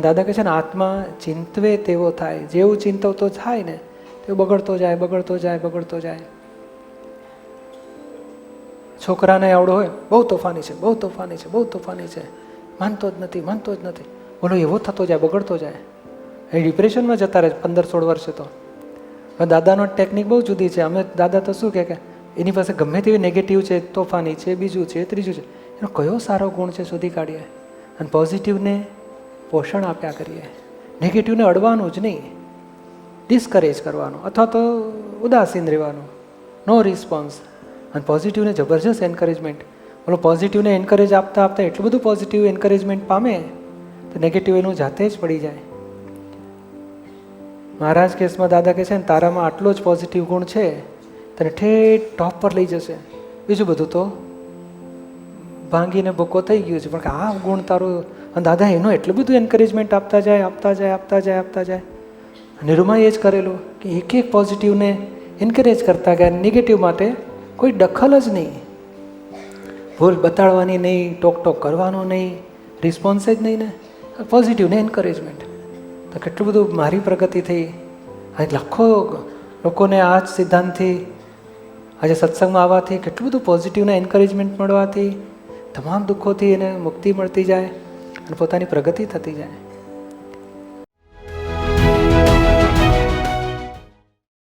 અને દાદા કહે છે ને, આત્મા ચિંતવે તેવો થાય. જેવું ચિંતવતો થાય ને તે બગડતો જાય બગડતો જાય બગડતો જાય. છોકરાને આવડો હોય, બહુ તોફાની છે, બહુ તોફાની છે, બહુ તોફાની છે. માનતો જ નથી, માનતો જ નથી. બોલો, એવો થતો જાય, બગડતો જાય. એ ડિપ્રેશનમાં જતા રહે પંદર સોળ વર્ષે તો. દાદાનો ટેકનિક બહુ જુદી છે. અમે દાદા તો શું કે, એની પાસે ગમે તેવી નેગેટિવ છે, તોફાની છે, બીજું છે, ત્રીજું છે. એનો કયો સારો ગુણ છે, શોધી કાઢીએ. અને પોઝિટિવને પોષણ આપ્યા કરીએ. નેગેટિવને અડવાનું જ નહીં. ડિસ્કરેજ કરવાનું. અથવા તો ઉદાસીન રહેવાનું. નો રિસ્પોન્સ અને પોઝિટિવને જબરજસ્ત એન્કરેજમેન્ટ બોલો પોઝિટિવને એન્કરેજ આપતા આપતા એટલું બધું પોઝિટિવ એન્કરેજમેન્ટ પામે, તો નેગેટિવ એનું જાતે જ પડી જાય. મહારાજ કેસમાં દાદા કહે છે ને, તારામાં આટલો જ પોઝિટિવ ગુણ છે, તને ઠેઠ ટોપ પર લઈ જશે. બીજું બધું તો ભાંગીને ભૂકો થઈ ગયું છે. પણ કે આ ગુણ તારો દાદા એનો એટલું બધું એન્કરેજમેન્ટ આપતા જાય આપતા જાય આપતા જાય આપતા જાય. નિરૂમાએ એ જ કરેલું કે એક એક પોઝિટિવને એન્કરેજ કરતા ગયા. નેગેટિવ માટે કોઈ દખલ જ નહીં. ભૂલ બતાડવાની નહીં ટોક ટોક કરવાનો નહીં રિસ્પોન્સ જ નહીં ને. પોઝિટિવને એન્કરેજમેન્ટ તો કેટલું બધું મારી પ્રગતિ થઈ. આજે લાખો લોકોને આ જ સિદ્ધાંતથી, આજે સત્સંગમાં આવવાથી કેટલું બધું પોઝિટિવને એન્કરેજમેન્ટ મળવાથી તમામ દુઃખોથી એને મુક્તિ મળતી જાય અને પોતાની પ્રગતિ થતી જાય.